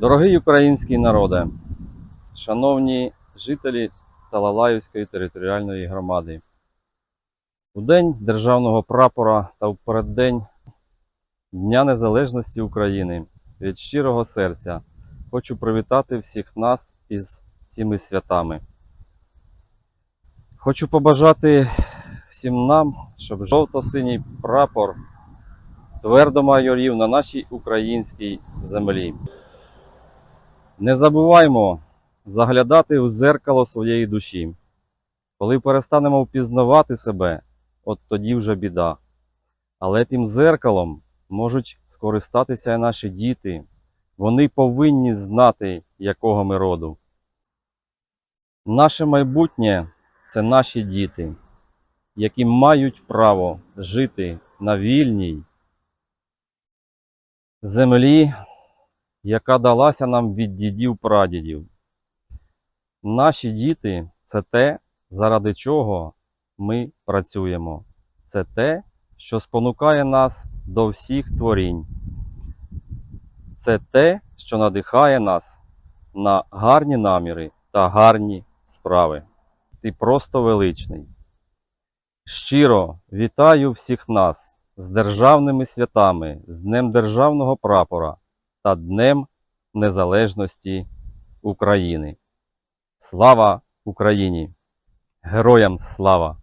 Дорогий український народе, шановні жителі Талалаївської територіальної громади, у День Державного прапора та в переддень Дня Незалежності України від щирого серця хочу привітати всіх нас із цими святами. Хочу побажати всім нам, щоб жовто-синій прапор твердо майорів на нашій українській землі. Не забуваймо заглядати у зеркало своєї душі. Коли перестанемо впізнавати себе, от тоді вже біда. Але тим зеркалом можуть скористатися наші діти. Вони повинні знати, якого ми роду. Наше майбутнє це наші діти, які мають право жити на вільній землі, яка далася нам від дідів прадідів. Наші діти це те, заради чого ми працюємо. Це те, що спонукає нас до всіх творінь. Це те, що надихає нас на гарні наміри та гарні справи. Ти просто величний. Щиро вітаю всіх нас з державними святами, з Днем Державного прапора та Днем Незалежності України. Слава Україні! Героям слава!